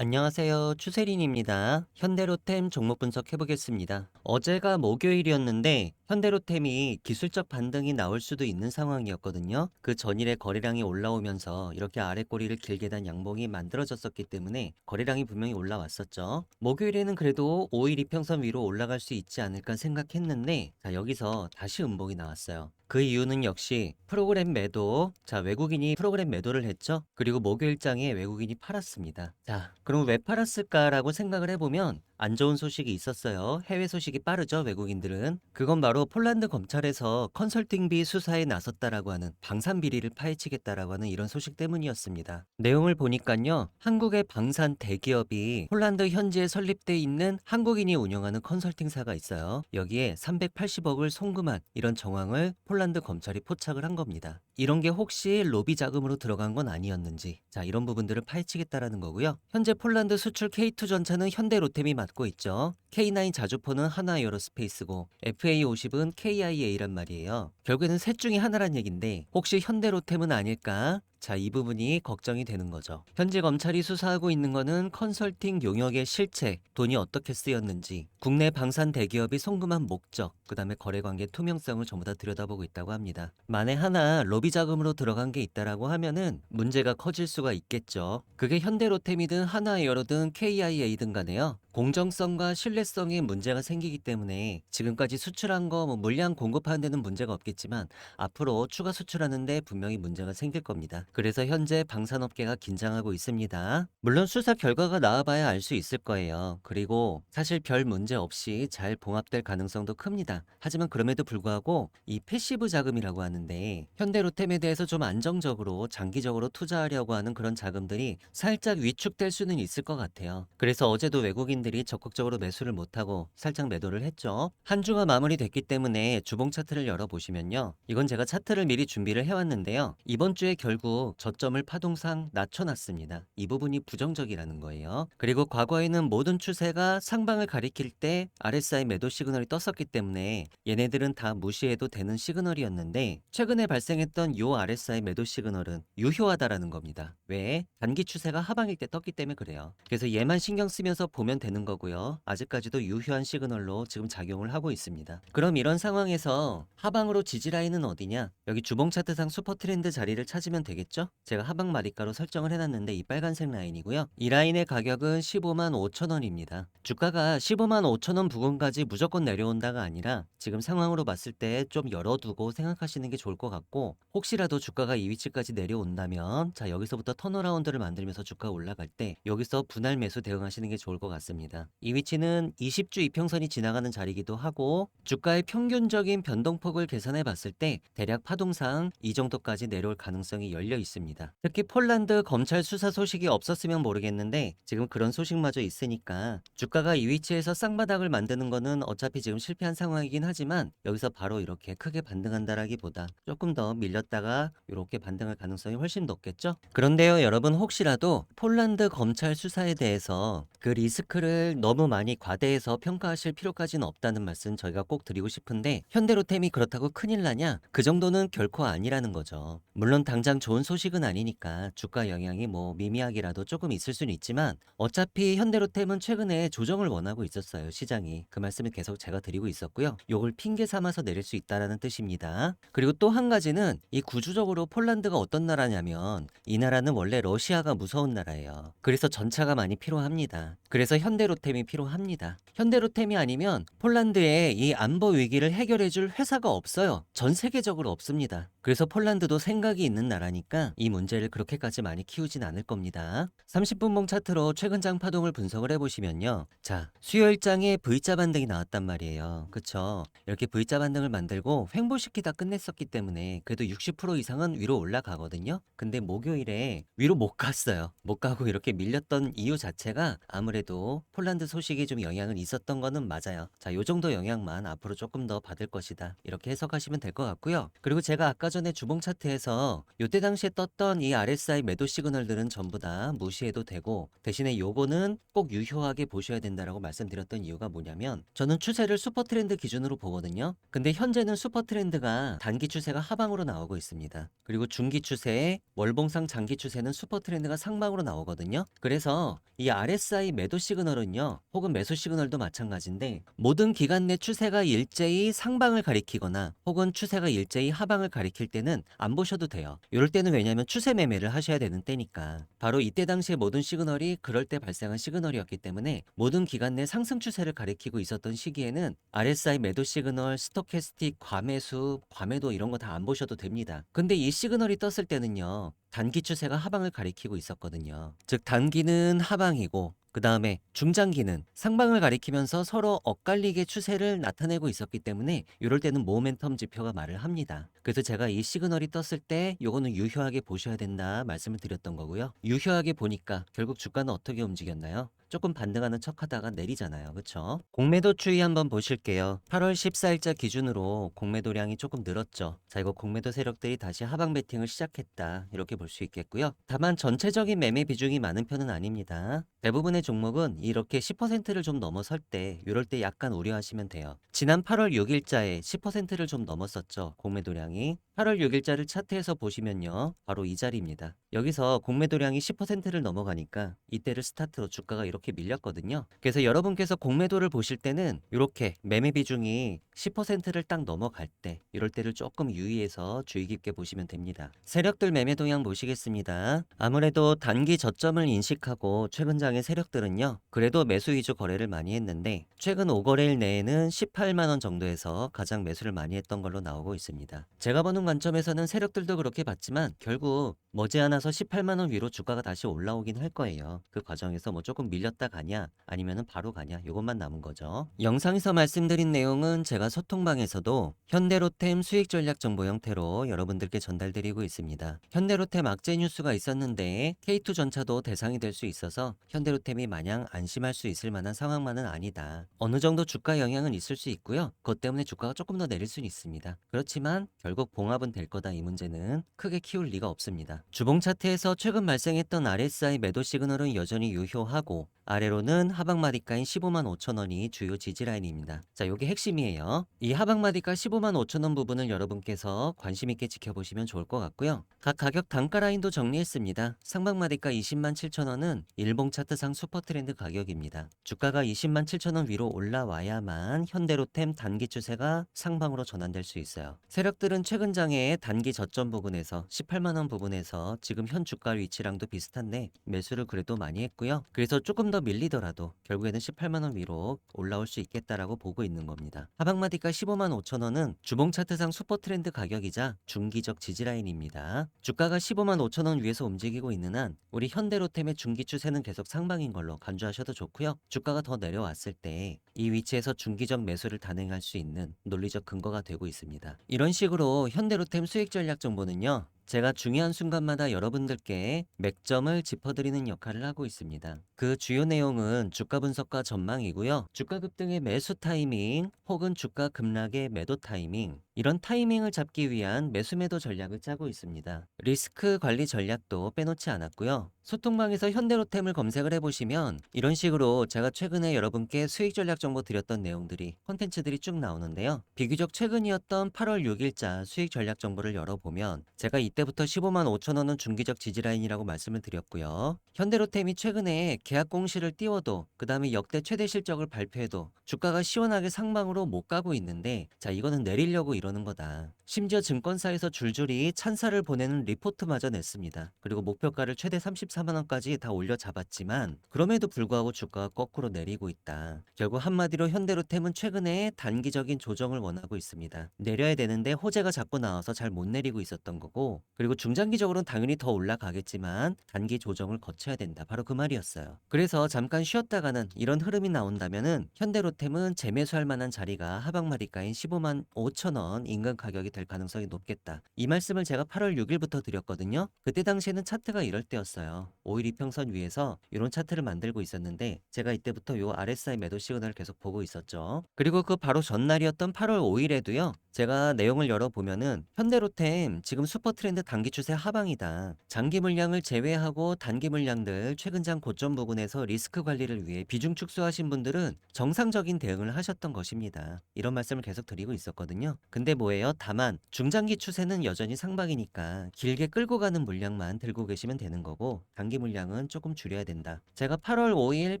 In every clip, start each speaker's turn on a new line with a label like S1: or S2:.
S1: 안녕하세요. 추세린입니다. 현대로템 종목 분석 해보겠습니다. 어제가 목요일이었는데 현대로템이 기술적 반등이 나올 수도 있는 상황이었거든요. 그 전일에 거래량이 올라오면서 이렇게 아래 꼬리를 길게 단 양봉이 만들어졌었기 때문에 거래량이 분명히 올라왔었죠. 목요일에는 그래도 5일 이평선 위로 올라갈 수 있지 않을까 생각했는데 자 여기서 다시 음봉이 나왔어요. 그 이유는 역시 프로그램 매도. 자, 외국인이 프로그램 매도를 했죠. 그리고 목요일장에 외국인이 팔았습니다. 자, 그럼 왜 팔았을까라고 생각을 해보면 안 좋은 소식이 있었어요. 해외 소식이 빠르죠, 외국인들은. 그건 바로 폴란드 검찰에서 컨설팅비 수사에 나섰다라고 하는 방산 비리를 파헤치겠다라고 하는 이런 소식 때문이었습니다. 내용을 보니까요. 한국의 방산 대기업이 폴란드 현지에 설립돼 있는 한국인이 운영하는 컨설팅사가 있어요. 여기에 380억을 송금한 이런 정황을 폴란드 검찰이 포착을 한 겁니다. 이런 게 혹시 로비 자금으로 들어간 건 아니었는지 자 이런 부분들을 파헤치겠다라는 거고요. 현재 폴란드 수출 K2 전차는 현대로템이 맡고 있죠. K9 자주포는 하나 에어로스페이스고 FA50은 KIA란 말이에요. 결국에는 셋 중에 하나란 얘긴데 혹시 현대로템은 아닐까? 자, 이 부분이 걱정이 되는 거죠. 현재 검찰이 수사하고 있는 거는 컨설팅 용역의 실체, 돈이 어떻게 쓰였는지, 국내 방산 대기업이 송금한 목적, 그 다음에 거래 관계 투명성을 전부 다 들여다보고 있다고 합니다. 만에 하나 로비 자금으로 들어간 게 있다라고 하면은 문제가 커질 수가 있겠죠. 그게 현대로템이든 하나에어로든 KIA든 간에요. 공정성과 신뢰성에 문제가 생기기 때문에 지금까지 수출한 거 뭐 물량 공급하는 데는 문제가 없겠지만 앞으로 추가 수출하는데 분명히 문제가 생길 겁니다. 그래서 현재 방산업계가 긴장하고 있습니다. 물론 수사 결과가 나와봐야 알 수 있을 거예요. 그리고 사실 별 문제 없이 잘 봉합될 가능성도 큽니다. 하지만 그럼에도 불구하고 이 패시브 자금이라고 하는데 현대로템에 대해서 좀 안정적으로 장기적으로 투자하려고 하는 그런 자금들이 살짝 위축될 수는 있을 것 같아요. 그래서 어제도 외국인들이 적극적으로 매수를 못하고 살짝 매도를 했죠. 한 주가 마무리됐기 때문에 주봉 차트를 열어보시면요. 이건 제가 차트를 미리 준비를 해왔는데요. 이번 주에 결국 저점을 파동상 낮춰놨습니다. 이 부분이 부정적이라는 거예요. 그리고 과거에는 모든 추세가 상방을 가리킬 때 RSI 매도 시그널이 떴었기 때문에 얘네들은 다 무시해도 되는 시그널이었는데 최근에 발생했던 요 RSI 매도 시그널은 유효하다라는 겁니다. 왜? 단기 추세가 하방일 때 떴기 때문에 그래요. 그래서 얘만 신경 쓰면서 보면 되는 거고요. 아직까지도 유효한 시그널로 지금 작용을 하고 있습니다. 그럼 이런 상황에서 하방으로 지지 라인은 어디냐? 여기 주봉 차트상 슈퍼 트렌드 자리를 찾으면 되겠죠? 제가 하방 마리가로 설정을 해놨는데 이 빨간색 라인이고요. 이 라인의 가격은 15만 5천 원입니다. 주가가 15만 5천 원 부근까지 무조건 내려온다가 아니라 지금 상황으로 봤을 때 좀 열어두고 생각하시는 게 좋을 것 같고 혹시라도 주가가 이 위치까지 내려온다면 자 여기서부터 턴어라운드를 만들면서 주가 올라갈 때 여기서 분할 매수 대응하시는 게 좋을 것 같습니다. 이 위치는 20주 이평선이 지나가는 자리이기도 하고 주가의 평균적인 변동폭을 계산해 봤을 때 대략 파동상 이 정도까지 내려올 가능성이 열려 있습니다. 특히 폴란드 검찰 수사 소식이 없었으면 모르겠는데 지금 그런 소식마저 있으니까 주가가 이 위치에서 쌍바닥을 만드는 거는 어차피 지금 실패한 상황이긴 하지만 여기서 바로 이렇게 크게 반등한다라기보다 조금 더 밀렸다가 이렇게 반등할 가능성이 훨씬 높겠죠? 그런데요, 여러분 혹시라도 폴란드 검찰 수사에 대해서 그 리스크를 너무 많이 과대해서 평가하실 필요까지는 없다는 말씀 저희가 꼭 드리고 싶은데 현대로템이 그렇다고 큰일 나냐? 그 정도는 결코 아니라는 거죠. 물론 당장 좋은 소식은 아니니까 주가 영향이 뭐 미미하게라도 조금 있을 수는 있지만 어차피 현대로템은 최근에 조정을 원하고 있었어요 시장이 그 말씀을 계속 제가 드리고 있었고요. 요걸 핑계 삼아서 내릴 수 있다라는 뜻입니다. 그리고 또 한 가지는 이 구조적으로 폴란드가 어떤 나라냐면 이 나라는 원래 러시아가 무서운 나라예요. 그래서 전차가 많이 필요합니다. 그래서 현대로템이 필요합니다. 현대로템이 아니면 폴란드의 이 안보 위기를 해결해 줄 회사가 없어요. 전 세계적으로 없습니다. 그래서 폴란드도 생각이 있는 나라니까 이 문제를 그렇게까지 많이 키우진 않을 겁니다. 30분봉 차트로 최근 장 파동을 분석을 해보시면요. 자, 수요일 장에 V자 반등이 나왔단 말이에요. 그쵸? 이렇게 V자 반등을 만들고 횡보시키다 끝냈었기 때문에 그래도 60% 이상은 위로 올라가거든요. 근데 목요일에 위로 못 갔어요. 못 가고 이렇게 밀렸던 이유 자체가 아무래도 폴란드 소식이 좀 영향을 있었던 거는 맞아요. 자, 요 정도 영향만 앞으로 조금 더 받을 것이다. 이렇게 해석하시면 될 것 같고요. 그리고 제가 아까 전에 주봉 차트에서 요때 당시에 떴던 이 RSI 매도 시그널들은 전부 다 무시해도 되고 대신에 요거는 꼭 유효하게 보셔야 된다라고 말씀드렸던 이유가 뭐냐면 저는 추세를 슈퍼 트렌드 기준으로 보거든요. 근데 현재는 슈퍼 트렌드가 단기 추세가 하방으로 나오고 있습니다. 그리고 중기 추세에 월봉상 장기 추세는 슈퍼 트렌드가 상방으로 나오거든요. 그래서 이 RSI 매도 시그널은요, 혹은 매수 시그널도 마찬가지인데 모든 기간 내 추세가 일제히 상방을 가리키거나 혹은 추세가 일제히 하방을 가리킬 때는 안 보셔도 돼요. 이럴 때는 왜냐하면 추세 매매를 하셔야 되는 때니까. 바로 이때 당시에 모든 시그널이 그럴 때 발생한 시그널이었기 때문에 모든 기간 내 상승 추세를 가리키고 있었던 시기에는 RSI 매도 시그널, 스토캐스틱, 과매수, 과매도 이런 거 다 안 보셔도 됩니다. 근데 이 시그널이 떴을 때는요. 단기 추세가 하방을 가리키고 있었거든요. 즉 단기는 하방이고 그 다음에 중장기는 상방을 가리키면서 서로 엇갈리게 추세를 나타내고 있었기 때문에 이럴 때는 모멘텀 지표가 말을 합니다. 그래서 제가 이 시그널이 떴을 때 요거는 유효하게 보셔야 된다 말씀을 드렸던 거고요. 유효하게 보니까 결국 주가는 어떻게 움직였나요? 조금 반등하는 척 하다가 내리잖아요. 그쵸? 공매도 추이 한번 보실게요. 8월 14일자 기준으로 공매도량이 조금 늘었죠. 자, 이거 공매도 세력들이 다시 하방 베팅을 시작했다. 이렇게 볼 수 있겠고요. 다만 전체적인 매매 비중이 많은 편은 아닙니다. 대부분의 종목은 이렇게 10%를 좀 넘어설 때 이럴 때 약간 우려하시면 돼요. 지난 8월 6일자에 10%를 좀 넘었었죠. 공매도량이. 8월 6일자를 차트에서 보시면요. 바로 이 자리입니다. 여기서 공매도량이 10%를 넘어가니까 이때를 스타트로 주가가 이렇게 밀렸거든요. 그래서 여러분께서 공매도를 보실 때는 이렇게 매매 비중이 10%를 딱 넘어갈 때 이럴 때를 조금 유의해서 주의 깊게 보시면 됩니다. 세력들 매매 동향 보시겠습니다. 아무래도 단기 저점을 인식하고 최근 장의 세력들은요. 그래도 매수 위주 거래를 많이 했는데 최근 5거래일 내에는 18만 원 정도에서 가장 매수를 많이 했던 걸로 나오고 있습니다. 제가 보는 관점에서는 세력들도 그렇게 봤지만 결국 머지않아서 18만 원 위로 주가가 다시 올라오긴 할 거예요. 그 과정에서 뭐 조금 밀 렸다 가냐 아니면은 바로 가냐 이것만 남은 거죠. 영상에서 말씀드린 내용은 제가 소통방에서도 현대로템 수익 전략 정보 형태로 여러분들께 전달드리고 있습니다. 현대로템 악재 뉴스가 있었는데 K2 전차도 대상이 될 수 있어서 현대로템이 마냥 안심할 수 있을 만한 상황만은 아니다. 어느 정도 주가 영향은 있을 수 있고요. 그것 때문에 주가가 조금 더 내릴 수는 있습니다. 그렇지만 결국 봉합은 될 거다 이 문제는 크게 키울 리가 없습니다. 주봉 차트에서 최근 발생했던 RSI 매도 시그널은 여전히 유효하고 아래로는 하방마디가인 15만 5천 원이 주요 지지 라인입니다. 자, 요게 핵심이에요. 이 하방마디가 15만 5천 원 부분을 여러분께서 관심 있게 지켜보시면 좋을 것 같고요. 각 가격 단가 라인도 정리했습니다. 상방마디가 20만 7천 원은 일봉 차트상 슈퍼 트렌드 가격입니다. 주가가 20만 7천 원 위로 올라와야만 현대로템 단기 추세가 상방으로 전환될 수 있어요. 세력들은 최근 장의 단기 저점 부분에서 18만 원 부분에서 지금 현 주가 위치랑도 비슷한데 매수를 그래도 많이 했고요. 그래서 조금 더 밀리더라도 결국에는 18만 원 위로 올라올 수 있겠다라고 보고 있는 겁니다. 하방마디가 15만 5천 원은 주봉 차트상 슈퍼 트렌드 가격이자 중기적 지지 라인입니다. 주가가 15만 5천 원 위에서 움직이고 있는 한 우리 현대로템의 중기 추세는 계속 상방인 걸로 간주하셔도 좋고요. 주가가 더 내려왔을 때 이 위치에서 중기적 매수를 단행할 수 있는 논리적 근거가 되고 있습니다. 이런 식으로 현대로템 수익 전략 정보는요. 제가 중요한 순간마다 여러분들께 맥점을 짚어드리는 역할을 하고 있습니다. 그 주요 내용은 주가 분석과 전망이고요. 주가 급등의 매수 타이밍 혹은 주가 급락의 매도 타이밍 이런 타이밍을 잡기 위한 매수 매도 전략을 짜고 있습니다. 리스크 관리 전략도 빼놓지 않았고요. 소통방에서 현대로템을 검색을 해보시면 이런 식으로 제가 최근에 여러분께 수익 전략 정보 드렸던 내용들이 콘텐츠들이 쭉 나오는데요. 비교적 최근이었던 8월 6일자 수익 전략 정보를 열어보면 제가 이때부터 15만 5천 원은 중기적 지지라인이라고 말씀을 드렸고요. 현대로템이 최근에 계약 공시를 띄워도 그 다음에 역대 최대 실적을 발표해도 주가가 시원하게 상방으로 못 가고 있는데 자 이거는 내리려고 이 러는 거다. 심지어 증권사에서 줄줄이 찬사를 보내는 리포트마저 냈습니다. 그리고 목표가를 최대 34만 원까지 다 올려 잡았지만 그럼에도 불구하고 주가가 거꾸로 내리고 있다. 결국 한마디로 현대로템은 최근에 단기적인 조정을 원하고 있습니다. 내려야 되는데 호재가 자꾸 나와서 잘 못 내리고 있었던 거고 그리고 중장기적으로는 당연히 더 올라가겠지만 단기 조정을 거쳐야 된다. 바로 그 말이었어요. 그래서 잠깐 쉬었다가는 이런 흐름이 나온다면은 현대로템은 재매수할 만한 자리가 하방마리가인 15만 5천 원 인근 가격이 될 가능성이 높겠다. 이 말씀을 제가 8월 6일부터 드렸거든요. 그때 당시에는 차트가 이럴 때였어요. 5일 이평선 위에서 이런 차트를 만들고 있었는데 제가 이때부터 요 RSI 매도 시그널을 계속 보고 있었죠. 그리고 그 바로 전날이었던 8월 5일에도요. 제가 내용을 열어보면은 현대로템 지금 슈퍼 트렌드 단기 추세 하방이다. 장기 물량을 제외하고 단기 물량들 최근장 고점 부근에서 리스크 관리를 위해 비중 축소하신 분들은 정상적인 대응을 하셨던 것입니다. 이런 말씀을 계속 드리고 있었거든요. 근데 뭐예요? 다만 중장기 추세는 여전히 상방이니까 길게 끌고 가는 물량만 들고 계시면 되는 거고 단기 물량은 조금 줄여야 된다. 제가 8월 5일,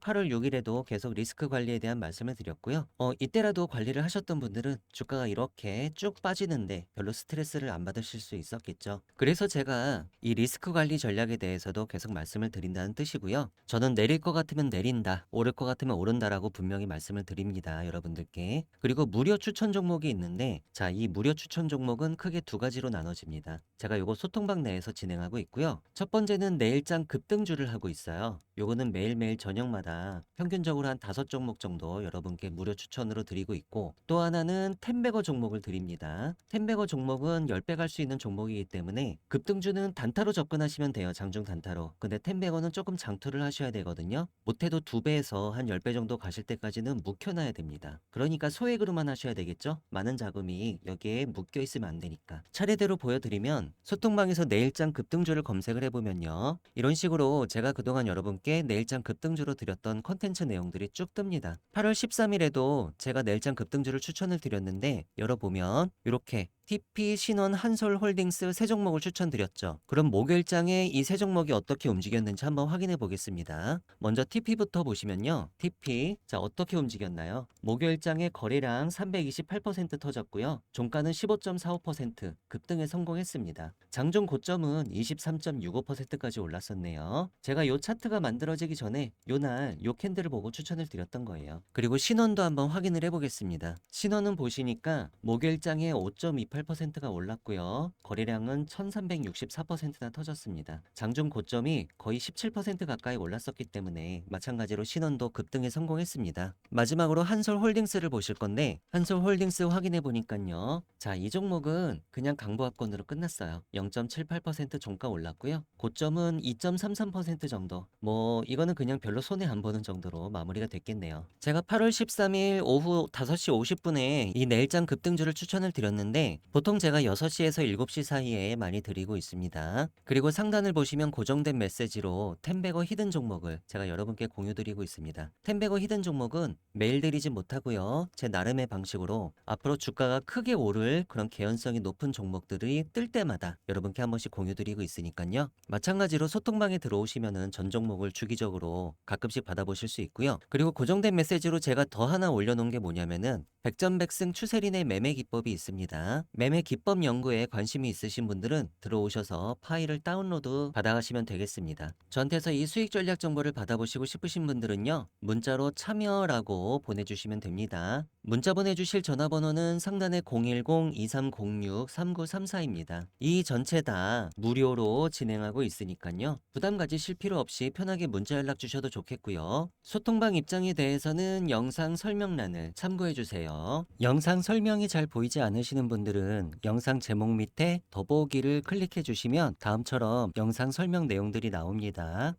S1: 8월 6일에도 계속 리스크 관리에 대한 말씀을 드렸고요. 어, 이때라도 관리를 하셨던 분들은 주가가 이렇게 쭉 빠지는데 별로 스트레스를 안 받으실 수 있었겠죠. 그래서 제가 이 리스크 관리 전략에 대해서도 계속 말씀을 드린다는 뜻이고요. 저는 내릴 것 같으면 내린다, 오를 것 같으면 오른다라고 분명히 말씀을 드립니다. 여러분들께. 그리고 무료 추천 종목이 있는데 자, 이 무료 추천 종목은 크게 두 가지로 나눠집니다. 제가 요거 소통방 내에서 진행하고 있고요. 첫 번째는 내일장 급등주를 하고 있어요. 요거는 매일매일 저녁마다 평균적으로 한 다섯 종목 정도 여러분께 무료 추천으로 드리고 있고 또 하나는 텐베거 종목을 드립니다. 텐베거 종목은 10배 갈 수 있는 종목이기 때문에 급등주는 단타로 접근하시면 돼요. 장중 단타로. 근데 텐베거는 조금 장투를 하셔야 되거든요. 못해도 2배에서 한 10배 정도 가실 때까지는 묵혀놔야 됩니다. 그러니까 소액으로만 하셔야 되겠죠? 많은 자금이 여기에 묶여 있으면 안 되니까. 차례대로 보여드리면 소통방에서 내일장 급등주를 검색을 해보면요. 이런 식으로 제가 그동안 여러분 께 내일장 급등주로 드렸던 컨텐츠 내용들이 쭉 뜹니다. 8월 13일에도 제가 내일장 급등주를 추천을 드렸는데 열어보면 이렇게 TP, 신원, 한솔 홀딩스 세 종목을 추천드렸죠. 그럼 목요일장에 이 세 종목이 어떻게 움직였는지 한번 확인해 보겠습니다. 먼저 TP부터 보시면요. TP, 자 어떻게 움직였나요? 목요일장에 거래량 328% 터졌고요. 종가는 15.45% 급등에 성공했습니다. 장중 고점은 23.65%까지 올랐었네요. 제가 요 차트가 만들어지기 전에 요날 요 캔들을 보고 추천을 드렸던 거예요. 그리고 신원도 한번 확인을 해 보겠습니다. 신원은 보시니까 목요일장에 5.28%가 올랐고요. 거래량은 1364%나 터졌습니다. 장중 고점이 거의 17% 가까이 올랐었기 때문에 마찬가지로 신원도 급등에 성공했습니다. 마지막으로 한솔홀딩스를 보실 건데 한솔홀딩스 확인해 보니까요. 자, 이 종목은 그냥 강보합권으로 끝났어요. 0.78% 종가 올랐고요. 고점은 2.33% 정도. 뭐 이거는 그냥 별로 손해 안 보는 정도로 마무리가 됐겠네요. 제가 8월 13일 오후 5시 50분에 이 내일장 급등주를 추천을 드렸는데 보통 제가 6시에서 7시 사이에 많이 드리고 있습니다. 그리고 상단을 보시면 고정된 메시지로 텐베거 히든 종목을 제가 여러분께 공유드리고 있습니다. 텐베거 히든 종목은 매일 드리진 못하고요. 제 나름의 방식으로 앞으로 주가가 크게 오를 그런 개연성이 높은 종목들이 뜰 때마다 여러분께 한 번씩 공유드리고 있으니까요. 마찬가지로 소통방에 들어오시면은 전 종목을 주기적으로 가끔씩 받아보실 수 있고요. 그리고 고정된 메시지로 제가 더 하나 올려놓은 게 뭐냐면은 백전백승 추세린의 매매 기법이 있습니다. 매매 기법 연구에 관심이 있으신 분들은 들어오셔서 파일을 다운로드 받아가시면 되겠습니다. 저한테서 이 수익 전략 정보를 받아보시고 싶으신 분들은요. 문자로 참여라고 보내주시면 됩니다. 문자 보내주실 전화번호는 상단에 010-2306-3934입니다. 이 전체 다 무료로 진행하고 있으니까요. 부담 가지실 필요 없이 편하게 문자 연락 주셔도 좋겠고요. 소통방 입장에 대해서는 영상 설명란을 참고해 주세요. 영상 설명이 잘 보이지 않으시는 분들은 영상 제목 밑에 더보기를 클릭해 주시면 다음처럼 영상 설명 내용들이 나옵니다.